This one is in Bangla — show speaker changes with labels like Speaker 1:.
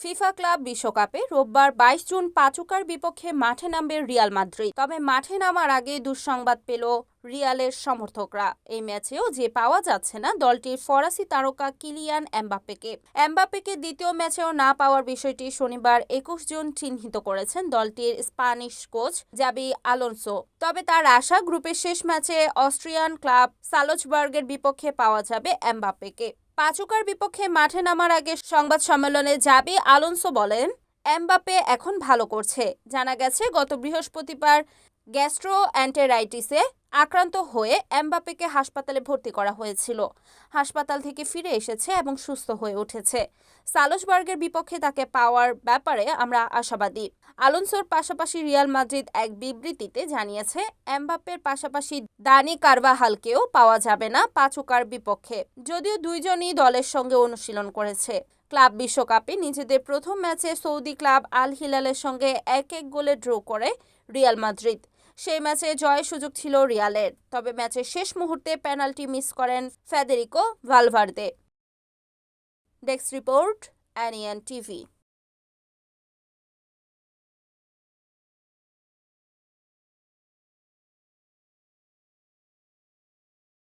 Speaker 1: ফিফা ক্লাব বিশ্বকাপে রোববার বাইশ জুন পাচুকার বিপক্ষে মাঠে নামবে রিয়াল মাদ্রিদ। তবে মাঠে নামার আগে দুঃসংবাদ পেল রিয়ালের সমর্থকরা। এই ম্যাচেও যে পাওয়া যাচ্ছে না দলটির ফরাসি তারকা কিলিয়ান এমবাপ্পেকে। এমবাপ্পেকে দ্বিতীয় ম্যাচেও না পাওয়ার বিষয়টি শনিবার একুশ জুন চিহ্নিত করেছেন দলটির স্প্যানিশ কোচ জাবি আলোনসো। তবে তার আশা গ্রুপের শেষ ম্যাচে অস্ট্রিয়ান ক্লাব সালোজবার্গের বিপক্ষে পাওয়া যাবে এমবাপ্পেকে। পাচুকার বিপক্ষে মাঠে নামার আগে সংবাদ সম্মেলনে জাবি আলোনসো বলেন এমবাপে এখন ভালো করছে। জানা গেছে, গত বৃহস্পতিবার গ্যাস্ট্রো অ্যান্টেরাইটিসে আক্রান্ত হয়ে এমবাপ্পেকে হাসপাতালে ভর্তি করা হয়েছিল। হাসপাতাল থেকে ফিরে এসেছে এবং সুস্থ হয়ে উঠেছে। সালসবার্গের বিপক্ষে তাকে পাওয়ার ব্যাপারে আমরা আশাবাদী। আলোনসোর পাশাপাশি রিয়াল মাদ্রিদ এক বিবৃতিতে জানিয়েছে, এমবাপ্পের পাশাপাশি দানি কারবাহালকেও পাওয়া যাবে না পাচুকার বিপক্ষে। যদিও দুইজনই দলের সঙ্গে অনুশীলন করেছে। ক্লাব বিশ্বকাপে নিজেদের প্রথম ম্যাচে সৌদি ক্লাব আল হিলালের সঙ্গে এক এক গোলে ড্র করে রিয়াল মাদ্রিদ। সেই ম্যাচে জয়ের সুযোগ ছিল রিয়ালের। তবে ম্যাচের শেষ মুহূর্তে পেনাল্টি মিস করেন ফেদেরিকো ভালভার্দে। ডেস্ক রিপোর্ট অ্যানিয়ান টিভি।